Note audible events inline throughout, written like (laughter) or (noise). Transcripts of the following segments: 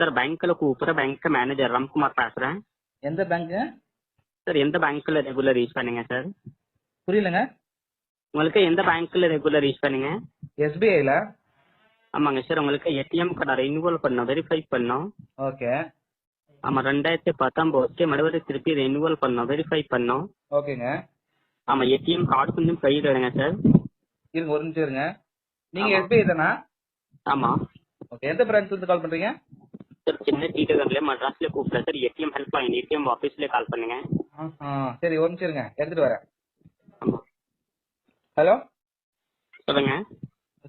Sir பேங்க்ல கூப்பிட்ற bank manager Ramkumar பேசுறேன். எந்த பேங்க்கு சார் எந்த பேங்க்ல ரெகுலர் யூஸ் பண்ணீங்க சார் புரியலங்க. உங்களுக்கு எந்த பேங்க்ல ரெகுலர் யூஸ் பண்ணீங்க? எஸ்பிஐல ஆமாங்க சார் உங்களுக்கு ஏடிஎம் கார்டை ரெனியூவல் பண்ணோம் வெரிஃபை பண்ணோம். ஓகே ஆமா ரெண்டாயிரத்தி பத்தொம்போதுக்கு மறுபடியும் திருப்பி ரெனியூவல் பண்ணோம் வெரிஃபை பண்ணோம். ஓகேங்க ஆமா ஏடிஎம் கார்டு கொஞ்சம் கையில் எடுங்க சார் இருங்க ஒரு நிமிஷம் இருங்க. நீங்க. எஸ்பிஐ தானா? ஆமா. ஓகே எந்த பிரான்ச்ல இருந்து கால் பண்றீங்க? சார் சின்ன டீட்டர்ல மட்ராஸ்ல கூப்பிட்டேன் sir ATM help line ATM ஆஃபீஸ்ல கால் பண்ணுங்க. சரி ஒரு நிமிஷம் இருங்க எடுத்துட்டு வரேன். ஹலோ சொல்லுங்க.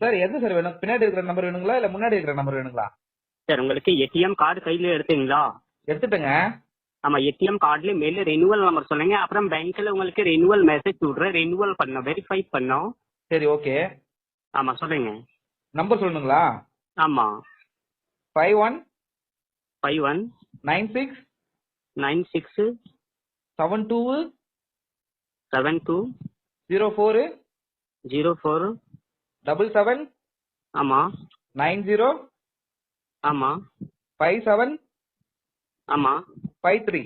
சார் எது சார் வேணும்? பின்னாடி இருக்கிற நம்பர் வேணுங்களா இல்ல முன்னாடி இருக்கிற நம்பர் வேணுங்களா? சார் உங்களுக்கு ஏடிஎம் கார்டு கையில எடுத்தீங்களா? எடுத்துட்டேங்க. ஆமா ஏடிஎம் கார்டுல மேல ரெனியூவல் நம்பர் சொன்னீங்க அப்புறம் பேங்க்ல உங்களுக்கு ரெனியூவல் மெசேஜ் விடுறேன். ரெனியூவல் பண்ணோம் வெரிஃபை பண்ணோம். சரி ஓகே ஆமா சொல்லுங்க. நம்பர் சொல்லணுங்களா? ஆமா. Five one five one nine six nine six seven two seven two zero four zero four double seven ஆமா. நைன் ஜீரோ ஆமா. ஃபைவ் செவன் ஆமா. ஃபைவ் த்ரீ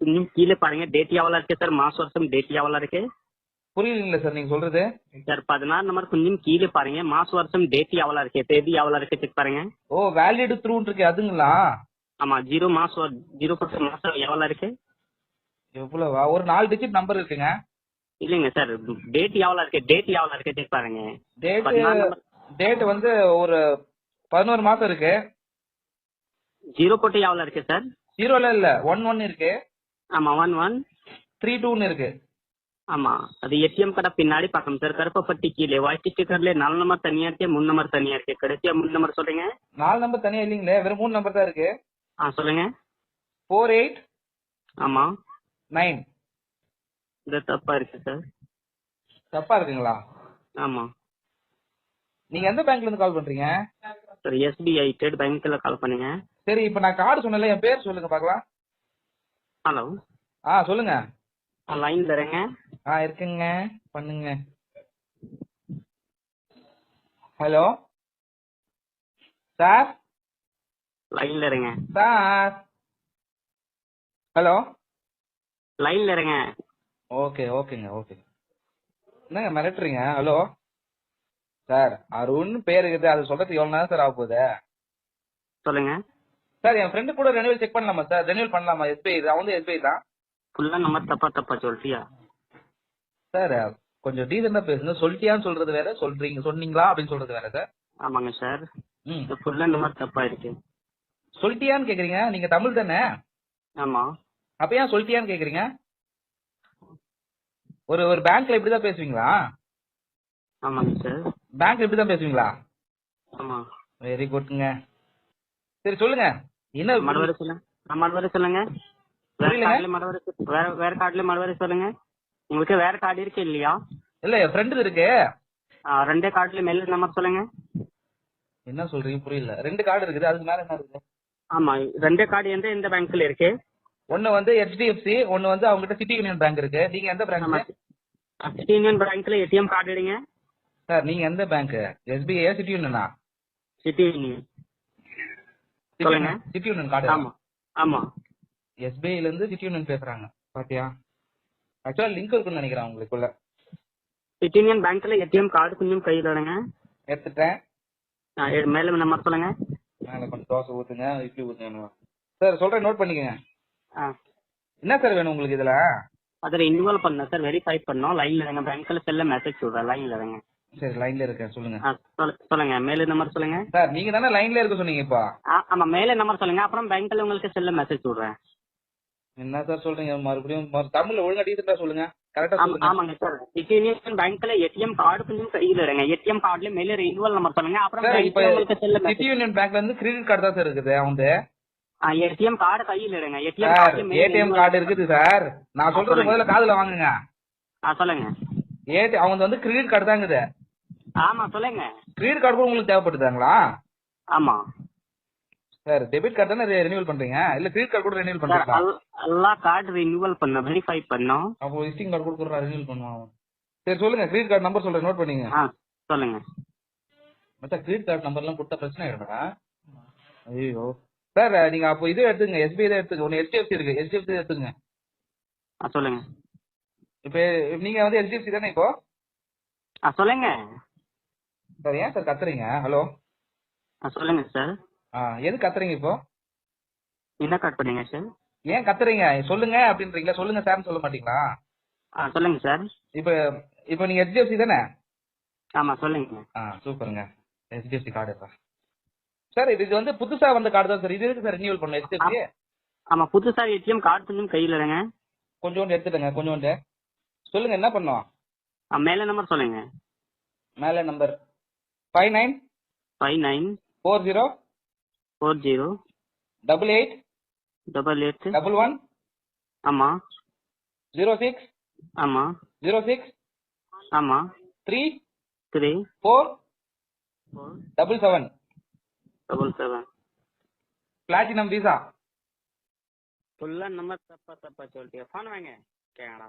இன்னும் கீழே பாருங்க. டேட் எவ்வளோ இருக்கு சார் மாச வருஷம் டேட் எவ்வளோ இருக்கு? புரியலீங்களா சார் நீங்க சொல்றது? சார் பதினாறு நம்பர் கொஞ்சம் கீழே பாருங்க. மாச வருஷம் டேட் எவ்வளோ இருக்கு? தேதி எவ்வளோ இருக்கு? செக் பாருங்க. ஓ வேலிட் த்ரூ இருக்கு அதுங்களா? ஆமா ஜீரோ மாசம் ஜீரோ பத்து மாசம் எவ்வளோ இருக்கு? எவ்வளவா? ஒரு நாலு டிஜிட் நம்பர் இருக்குங்க. இல்லைங்க சார் டேட் எவ்வளோ இருக்கு? டேட் எவ்வளோ இருக்கு? செக் பாருங்க. டேட். டேட் வந்து ஒரு பதினோரு மாசம் இருக்கு. ஜீரோ போட்டு எவ்வளோ இருக்கு சார்? ஜீரோல இல்ல ஒன் ஒன் இருக்கு. ஆமா ஒன் ஒன் த்ரீ டூன்னு இருக்கு. ஆமா. அது ஏடிஎம் கடை பின்னாடி பார்க்கணும் சார் கருப்பப்பட்டி கீழே. ஒயிட் ஸ்டிக்கர்ல நாலு நம்பர் தனியா இருக்கு மூணு நம்பர் தனியா இருக்கு. கடைசியா மூணு நம்பர் சொல்லுங்க நாலு நம்பர் தனியா இல்லைங்களே வெறும் மூணு நம்பர் தான் இருக்கு. ஆ சொல்லுங்க. ஃபோர் எயிட் ஆமா. நைன் இது தப்பா இருக்கு சார். தப்பா இருக்குங்களா? ஆமா. நீங்க எந்த பேங்க்ல இருந்து கால் பண்றீங்க? சார் எஸ்பிஐ ஸ்டேட் பேங்க்ல கால் பண்ணுங்க. சரி இப்போ நான் கார்டு சொன்னல என் பேர் சொல்லுங்க பார்க்கலாம். ஹலோ ஆ சொல்லுங்க. லைன்ல இருங்க ஆ இருக்குங்க. பண்ணுங்க. ஹலோ? சார்? லைன்ல இருங்க சார்? ஹலோ? லைன்ல இருங்க ஓகே ஓகேங்க ஓகேங்க. என்னங்க மிரட்டுறீங்க? ஹலோ? சார் அருண் பேர் இருக்குது. அது சொல்றதுக்கு எவ்வளோ நேரம் சார் ஆக போகுது சொல்லுங்க. சார் என் ஃப்ரெண்டு கூட ரெனிவல் செக் பண்ணலாமா சார்? ரெனிவல் பண்ணலாமா? எஸ்பிஐ அவன் வந்து எஸ்பிஐ தான். ஃபுல்லா நம்பர் தப்பா தப்பா சொல்லிட்டியா சார் கொஞ்சம் டீசெண்டா பேசுங்க. சொல்லிட்டியான்னு சொல்றது வேற சொல்றீங்க. சொன்னீங்களா அப்படின்னு சொல்றது வேற சார். ஆமாங்க சார். இது ஃபுல்லா நம்பர் தப்பா இருக்கு. சொல்லிட்டியான்னு கேக்குறீங்க? நீங்க தமிழ் தானே? ஆமா. அப்ப ஏன் சொல்லிட்டியான்னு கேக்குறீங்க? ஒரு ஒரு பேங்க்ல இப்படிதான் பேசுவீங்களா? ஆமாங்க சார். பேங்க்ல இப்படிதான் பேசுவீங்களா? ஆமா. வெரி குட்ங்க சரி சொல்லுங்க. என்ன? மறுவரை சொல்லுங்க மறுவரை சொல்லுங்க வேற. கார்டுல மறுவரை சொல்லுங்க. உங்களுக்கு வேற கார்டு இருக்கு இல்லையா? இல்ல என் ஃப்ரெண்டு இருக்கு. ரெண்டே கார்டுல மேல நம்பர் சொல்லுங்க. என்ன சொல்றீங்க? புரியல. ரெண்டு கார்டு இருக்குது. அதுக்கு மேல என்ன இருக்குது? ஆமா ரெண்டே கார்டு எந்த எந்த பேங்க்ல இருக்கு? ஒன்னு வந்து ஹெச்டிஎஃப்சி ஒன்னு வந்து அவங்க கிட்ட சிட்டி யூனியன் பேங்க் இருக்கு. நீங்க எந்த பேங்க் சிட்டி யூனியன் பேங்க்ல ஏடிஎம் கார்டு எடுங்க. சார் நீங்க எந்த பேங்க் எஸ்பிஐ சிட்டி யூனியனா சிட்டி யூனியன் சொல்லுங்க. சிட்டி யூனியன் கார்டு ஆமா ஆமா. எஸ்பிஐல இருந்து சிட்டி யூனியன் பேசுறாங்க. பாத்தியா? ஆக்சுவலா லிங்க் இருக்குன்னு நினைக்கிறேன் உங்களுக்குள்ள சிட்டி யூனியன் பேங்க்ல ஏடிஎம் கார்டு கொஞ்சம் கையில் எடுங்க. எடுத்துட்டேன். மேல நம்பர் சொல்லுங்க. மேல கொஞ்சம் தோசை ஊத்துங்க இட்லி ஊத்துங்க சார் சொல்றேன் நோட் பண்ணிக்கங்க. ஆ. என்ன சார் வேணும் உங்களுக்கு இதுல? அதில் இன்வால்வ் பண்ணேன் சார் வெரிஃபை பண்ணோம் லைன்ல இருங்க பேங்க்ல செல்ல மெசேஜ் சொல்றேன் லைன்ல இருங்க. சரி லைன்ல இருக்கேன் சொல்லுங்க. சொல்லுங்க மேல நம்பர் சொல்லுங்க. சார் நீங்க தானே லைன்ல இருக்க சொன்னீங்க இப்போ? ஆமா மேல நம்பர் சொல்லுங்க அப்புறம் பேங்க்ல உங்களுக்கு செல்ல மெசேஜ் விடுறேன் என்ன சார் சொல்றீங்க? மறுபடியும் மறு- தமிழ்ல ஒழுங்கா டீசெண்டா சொல்லுங்க கரெக்டா சொல்லுங்க. ஆமாங்க சார் யூனியன் பேங்க்ல ஏடிஎம் கார்டு கொஞ்சம் எடுங்க ஏடிஎம் கார்டுல மேல ரினிவல் நம்பர் சொல்லுங்க. அப்புறம் இப்ப சிட்டி யூனியன் பேங்க்ல இருந்து கிரெடிட் கார்டு தான் சார் இருக்குது அவந்து ஏடிஎம் கார்டு கையில் எடுங்க ஏடிஎம் ஏடிஎம் கார்டு இருக்குது சார் நான் சொல்றது. முதல்ல காதுல வாங்குங்க. ஆ சொல்லுங்க. ஏடி அவங்க வந்து கிரெடிட் கார்டு இருக்குது ஆமா சொல்லுங்க. கிரெடிட் கார்டு கூட உங்களுக்கு தேவைப்படுதாங்களா? ஆமா. சார் டெபிட் கார்டு தானே ரெனியூவல் பண்றீங்க? இல்ல கிரெடிட் கார்டு கூட ரெனியூவல் சார் பண்றீங்களா எல்- எல்லா கார்டு ரினிவல் பண்ணோம் வெரிஃபை பண்ணோம். அப்போ விசிட்டிங் கார்டு கொடுக்குறா ரெனியூவல் பண்ணுவான் சரி சொல்லுங்க கிரெடிட் கார்டு நம்பர் சொல்றேன் நோட் பண்ணீங்க. சொல்லுங்க. மச்சான் கிரெடிட் கார்டு நம்பர்லாம் கொடுத்தா பிரச்சனை ஆயிடும்டா? ஐயோ சார் நீங்க அப்போ இது எடுத்துங்க எஸ்பிஐ தான் எடுத்துங்க ஒன்று HDFC இருக்கு. HDFC எடுத்துங்க ஆ சொல்லுங்க. இப்போ நீங்க வந்து HDFC தானே இப்போ? ஆ சொல்லுங்க. சார் ஏன் சார் கத்துறீங்க? ஹலோ. ஆ சொல்லுங்க சார். ஆ எது கத்துறீங்க இப்போ? என்ன கார்டு பண்ணீங்க சார் ஏன் கத்துறீங்க? சொல்லுங்க அப்படின்றீங்களா? சொல்லுங்க சார்னு சொல்ல மாட்டீங்களா? ஆ சொல்லுங்க சார் இப்போ இப்போ நீங்க HDFC தானே? ஆமா சொல்லுங்க ஆ சூப்பருங்க. HDFC கார்டு இருக்கா சார் இது வந்து புதுசா வந்த கார்டு தான் சார் இது எதுக்கு சார் ரினியூவல் பண்ணணும் HDFC ஆமா புதுசா ஏடிஎம் கார்டு கொஞ்சம் கையில் இல்லைங்க. கொஞ்சோண்டு எடுத்துட்டேங்க கொஞ்சோண்டு. சொல்லுங்க என்ன பண்ணோம் ஆ மேலே நம்பர் சொல்லுங்க. மேலே number five nine five nine four zero four zero double eight double eight double one ஆமா. ஜீரோ சிக்ஸ் ஆமா. ஜீரோ சிக்ஸ் ஆமா. Three three four double seven double seven platinum visa ஃபுல்லா நம்பர் தப்பா தப்பா சொல்லிட்டீங்க ஃபோன் வாங்க. கேங்கடா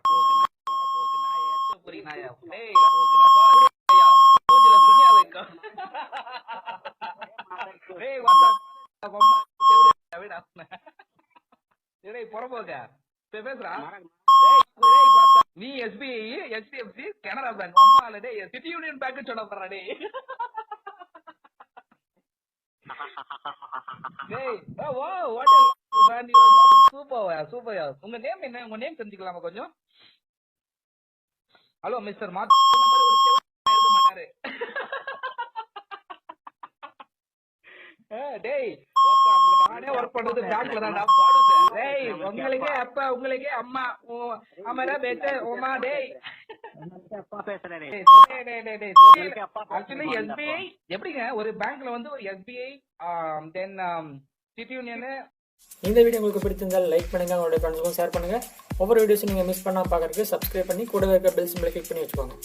நீ எஸ்பிஐ ஹெச்டிஎஃப்சி கனரா பேங்க் அம்மால டேய் சிட்டி யூனியன் பேங்க் சொன்ன போறா டேய். டேய் ஓ வாட் சூப்பர் சூப்பர் உங்க நேம் என்ன? உங்க நேம் தெரிஞ்சுக்கலாமா கொஞ்சம்? ஹலோ மிஸ்டர் மாத் இருக்க மாட்டாரு. (laughs) டேய் நானே ஒர்க் பண்றது பேங்க்ல தான்டா. டேய் உங்களுக்கே அப்பா உங்களுக்கே அம்மா அமரா பேட்டு உமா டேய். அப்பா பேசுறாரு டேய், டேய், டேய், டேய், டேய், உங்களுக்கு அப்பா ஆக்சுவலி எஸ்பிஐ எப்படிங்க? ஒரு பேங்க்ல வந்து ஒரு எஸ்பிஐ தென் சிட்டி யூனியன் இந்த வீடியோ உங்களுக்கு பிடிச்சிருந்தால் லைக் பண்ணுங்க உங்களுடைய ஃப்ரெண்ட்ஸுக்கும் ஷேர் பண்ணுங்க. ஒவ்வொரு வீடியோஸும் நீங்க மிஸ் பண்ணாம பார்க்கறதுக்கு சப்ஸ்கிரைப் பண்ணி கூடவே இருக்க பெல் சிம்பிளை கிளிக் பண்ணி வச்சுக்கோங்க.